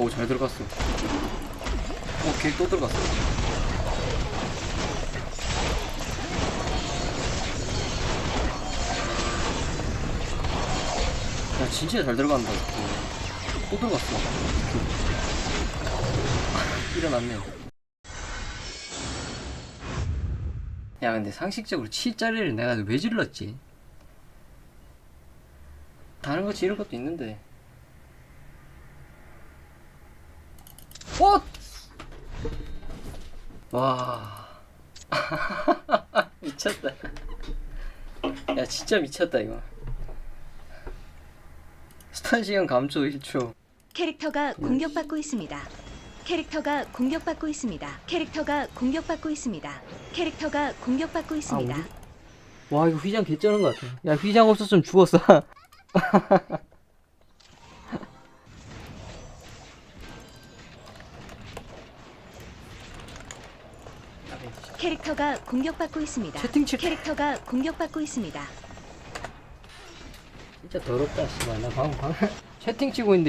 오 잘 들어갔어 오케이 또 들어갔어 야 진짜 잘 들어간다. 또 들어갔어. 일어났네 야 근데 상식적으로 7짜리를 내가 왜 질렀지? 다른 거 지를 것도 있는데 어? 와 미쳤다 야 진짜 미쳤다 이거 스탄 시간 감소 1초 캐릭터가 공격받고 있습니다. 캐릭터가 공격받고 있습니다. 캐릭터가 공격받고 있습니다. 캐릭터가 공격받고 있습니다. 우리- 와 이거 휘장 개쩌는 것 같아 야 휘장 없었으면 죽었어 캐릭터가 공격받고 있습니다. 채팅칠 때- 캐릭터가 공격받고 있습니다. 진짜 더럽다 씨발 나 방금 방 채팅 치고 있는데